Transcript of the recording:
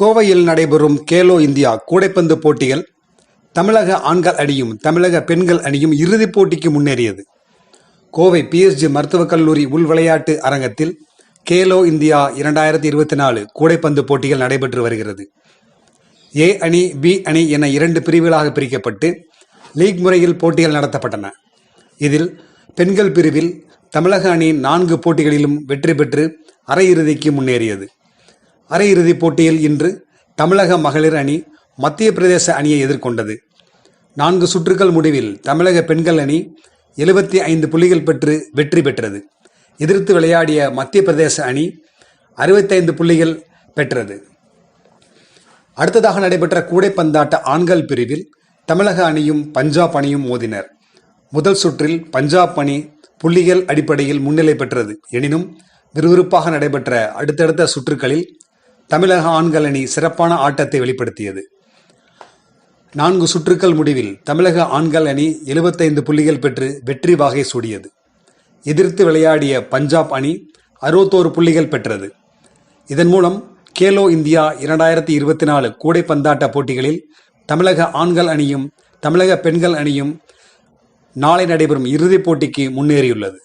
கோவையில் நடைபெறும் கேலோ இந்தியா கூடைப்பந்து போட்டிகள் தமிழக ஆண்கள் அணியும் தமிழக பெண்கள் அணியும் இறுதிப் போட்டிக்கு முன்னேறியது. கோவை பிஎஸ்ஜி மருத்துவக் கல்லூரி உள் விளையாட்டு அரங்கத்தில் கேலோ இந்தியா இரண்டாயிரத்தி இருபத்தி நாலு கூடைப்பந்து போட்டிகள் நடைபெற்று வருகிறது. ஏ அணி பி அணி என இரண்டு பிரிவுகளாக பிரிக்கப்பட்டு லீக் முறையில் போட்டிகள் நடத்தப்பட்டன. இதில் பெண்கள் பிரிவில் தமிழக அணி நான்கு போட்டிகளிலும் வெற்றி பெற்று அரையிறுதிக்கு முன்னேறியது. அரையிறுதிப் போட்டியில் இன்று தமிழக மகளிர் அணி மத்திய பிரதேச அணியை எதிர்கொண்டது. நான்கு சுற்றுகள் முடிவில் தமிழக பெண்கள் அணி எழுபத்தி ஐந்து புள்ளிகள் பெற்று வெற்றி பெற்றது. எதிர்த்து விளையாடிய மத்திய பிரதேச அணி அறுபத்தைந்து புள்ளிகள் பெற்றது. அடுத்ததாக நடைபெற்ற கூடைப்பந்தாட்ட ஆண்கள் பிரிவில் தமிழக அணியும் பஞ்சாப் அணியும் மோதினர். முதல் சுற்றில் பஞ்சாப் அணி புள்ளிகள் அடிப்படையில் முன்னிலை பெற்றது. எனினும் விறுவிறுப்பாக நடைபெற்ற அடுத்தடுத்த சுற்றுகளில் தமிழக ஆண்கள் அணி சிறப்பான ஆட்டத்தை வெளிப்படுத்தியது. நான்கு சுற்றுக்கள் முடிவில் தமிழக ஆண்கள் அணி எழுபத்தைந்து புள்ளிகள் பெற்று வெற்றி வாகை சூடியது. எதிர்த்து விளையாடிய பஞ்சாப் அணி அறுபத்தோரு புள்ளிகள் பெற்றது. இதன் மூலம் கேலோ இந்தியா இரண்டாயிரத்தி இருபத்தி நாலு கூடைப்பந்தாட்ட போட்டிகளில் தமிழக ஆண்கள் அணியும் தமிழக பெண்கள் அணியும் நாளை நடைபெறும் இறுதிப் போட்டிக்கு முன்னேறியுள்ளது.